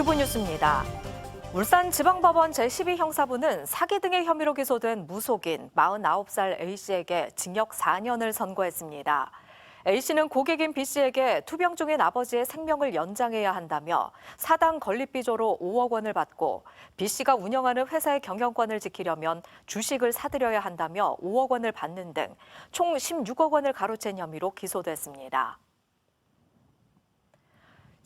큐브 뉴스입니다. 울산지방법원 제12형사부는 사기 등의 혐의로 기소된 무속인 49살 A씨에게 징역 4년을 선고했습니다. A씨는 고객인 B씨에게 투병 중인 아버지의 생명을 연장해야 한다며 사당 건립비조로 5억 원을 받고 B씨가 운영하는 회사의 경영권을 지키려면 주식을 사들여야 한다며 5억 원을 받는 등 총 16억 원을 가로챈 혐의로 기소됐습니다.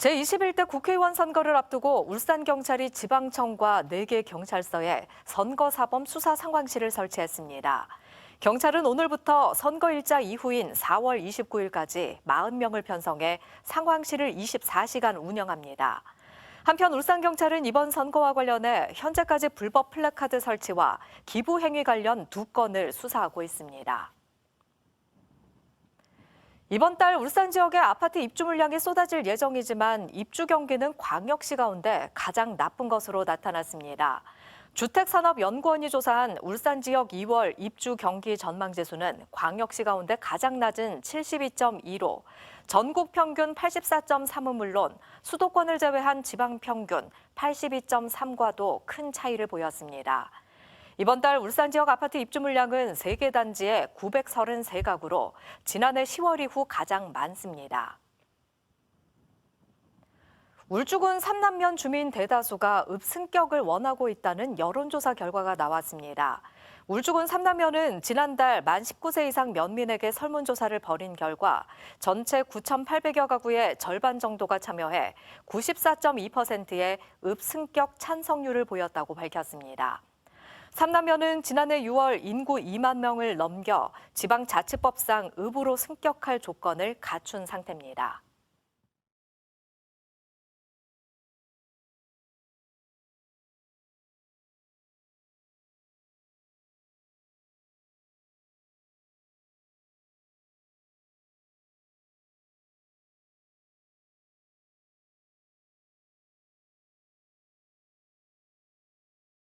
제21대 국회의원 선거를 앞두고 울산경찰이 지방청과 4개 경찰서에 선거사범 수사 상황실을 설치했습니다. 경찰은 오늘부터 선거일자 이후인 4월 29일까지 40명을 편성해 상황실을 24시간 운영합니다. 한편 울산경찰은 이번 선거와 관련해 현재까지 불법 플래카드 설치와 기부 행위 관련 두 건을 수사하고 있습니다. 이번 달 울산 지역의 아파트 입주 물량이 쏟아질 예정이지만 입주 경기는 광역시 가운데 가장 나쁜 것으로 나타났습니다. 주택산업연구원이 조사한 울산 지역 2월 입주 경기 전망 지수는 광역시 가운데 가장 낮은 72.2로 전국 평균 84.3은 물론 수도권을 제외한 지방 평균 82.3과도 큰 차이를 보였습니다. 이번 달 울산 지역 아파트 입주 물량은 3개 단지에 933가구로 지난해 10월 이후 가장 많습니다. 울주군 삼남면 주민 대다수가 읍승격을 원하고 있다는 여론조사 결과가 나왔습니다. 울주군 삼남면은 지난달 만 19세 이상 면민에게 설문조사를 벌인 결과 전체 9,800여 가구의 절반 정도가 참여해 94.2%의 읍승격 찬성률을 보였다고 밝혔습니다. 삼남면은 지난해 6월 인구 2만 명을 넘겨 지방자치법상 읍으로 승격할 조건을 갖춘 상태입니다.